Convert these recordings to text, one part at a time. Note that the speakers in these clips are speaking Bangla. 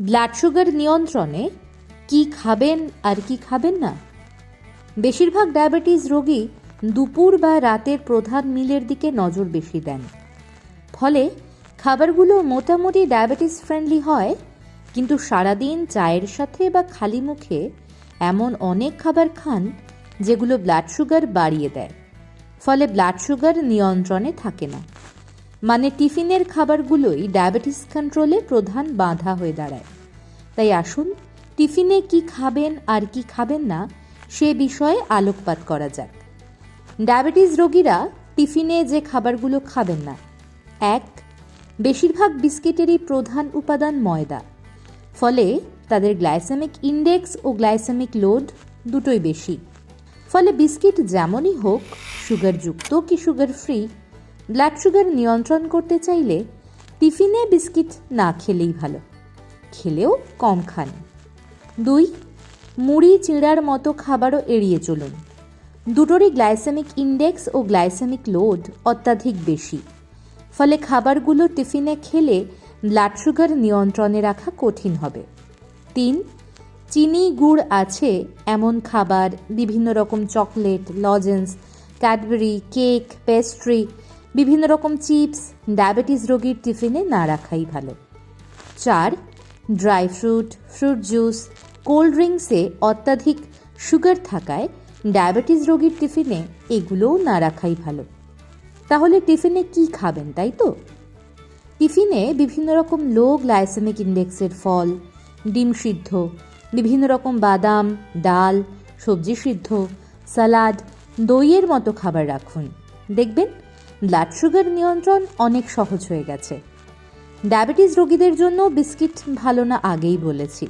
ব্লাড সুগার নিয়ন্ত্রণে কি খাবেন আর কি খাবেন না? বেশিরভাগ ডায়াবেটিস রোগী দুপুর বা রাতের প্রধান মিলের দিকে নজর বেশি দেন। ফলে খাবারগুলো মোটামুটি ডায়াবেটিস ফ্রেন্ডলি হয়, কিন্তু সারাদিন চায়ের সাথে বা খালি মুখে এমন অনেক খাবার খান যেগুলো ব্লাড সুগার বাড়িয়ে দেয়। ফলে ব্লাড সুগার নিয়ন্ত্রণে থাকে না। মানে টিফিনের খাবারগুলোই ডায়াবেটিস কন্ট্রোলে প্রধান বাধা হয়ে দাঁড়ায়। তাই আসুন, টিফিনে কি খাবেন আর কি খাবেন না, সে বিষয়ে আলোকপাত করা যাক। ডায়াবেটিস রোগীরা টিফিনে যে খাবারগুলো খাবেন না। এক, বেশিরভাগ বিস্কিটেরই প্রধান উপাদান ময়দা। ফলে তাদের গ্লাইসেমিক ইন্ডেক্স ও গ্লাইসেমিক লোড দুটোই বেশি। ফলে বিস্কিট যেমনই হোক, সুগারযুক্ত কি সুগার ফ্রি ব্লাড সুগার নিয়ন্ত্রণ করতে চাইলে টিফিনে বিস্কিট না খেলেই ভালো। খেলেও কম খান। দুই, মুড়ি চিঁড়ার মতো খাবারও এড়িয়ে চলুন। দুটোরই গ্লাইসেমিক ইন্ডেক্স ও গ্লাইসেমিক লোড অত্যাধিক বেশি। ফলে খাবারগুলো টিফিনে খেলে ব্লাড সুগার নিয়ন্ত্রণে রাখা কঠিন হবে। তিন, চিনি গুড় আছে এমন খাবার, বিভিন্ন রকম chocolate, lozenges, Cadbury, cake, pastry বিভিন্ন রকম চিপস, ডায়াবেটিস রোগীর টিফিনে না রাখাই ভালো। চার, dry fruit fruit juice, cold ড্রিঙ্কসে অত্যাধিক সুগার থাকায় ডায়াবেটিস রোগীর টিফিনে এগুলোও না রাখাই ভালো। তাহলে টিফিনে কি খাবেন, তাই তো? টিফিনে বিভিন্ন রকম লো গ্লাইসেমিক ইন্ডেক্সের ফল, ডিম সিদ্ধ, বিভিন্ন রকম বাদাম, ডাল, সবজি সিদ্ধ, সালাদ, দইয়ের মতো খাবার রাখুন। দেখবেন ব্লাড সুগার নিয়ন্ত্রণ অনেক সহজ হয়ে গেছে। ডায়াবেটিস রোগীদের জন্য বিস্কিট ভালো না আগেই বলেছি।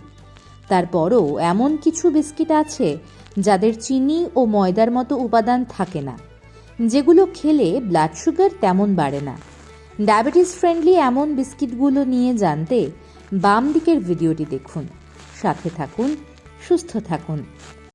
তারপরও এমন কিছু বিস্কিট আছে যাদের চিনি ও ময়দার মতো উপাদান থাকে না, যেগুলো খেলে ব্লাড সুগার তেমন বাড়ে না। ডায়াবেটিস ফ্রেন্ডলি এমন বিস্কিটগুলো নিয়ে জানতে বাম দিকের ভিডিওটি দেখুন। সাথে থাকুন, সুস্থ থাকুন।